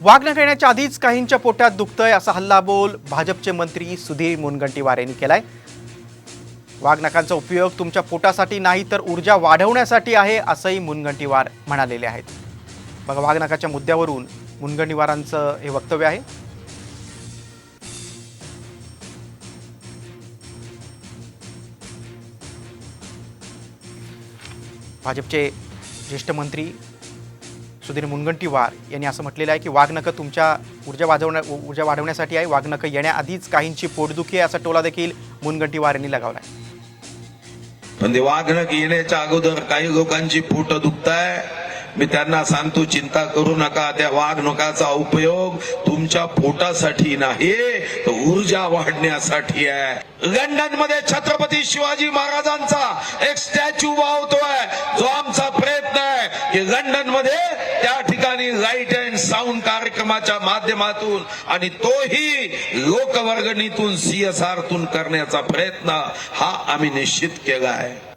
वागणं घेण्याच्या आधीच काहींच्या पोटात दुखतंय असा हल्लाबोल भाजपचे मंत्री सुधीर मुनगंटीवार यांनी केलाय. वाघनखांचा उपयोग तुमच्या पोटासाठी नाही तर ऊर्जा वाढवण्यासाठी आहे असंही मुनगंटीवार म्हणालेले आहेत. बघा वाघनखाच्या मुद्द्यावरून मुनगंटीवारांचं हे वक्तव्य आहे. भाजपचे ज्येष्ठ मंत्री सुधीर मुनगंटीवार यांनी असं म्हटलेलं आहे की वाघनखं तुमच्या ऊर्जा वाजवण्या ऊर्जा वाढवण्यासाठी आहे. वाघनखं येण्याआधीच काहींची पोटदुखी आहे असा टोला देखील मुनगंटीवार यांनी लगावला आहे म्हणजे पण ते येण्याच्या अगोदर काही लोकांची पोट दुखताय. मी त्यांना सांगतो चिंता करू नका. त्या वाघनखाचा उपयोग तुमच्या पोटासाठी नाही तर ऊर्जा वाढण्यासाठी आहे. लंडनमध्ये छत्रपती शिवाजी महाराजांचा एक स्टॅच्यू वावतो प्रयत्न आहे की लंडनमध्ये त्या ठिकाणी लाइट अँड साऊंड कार्यक्रमाच्या माध्यमातून आणि तोही लोकवर्गणीतून सीएसआरतून करण्याचा प्रयत्न हा आम्ही निश्चित केला आहे.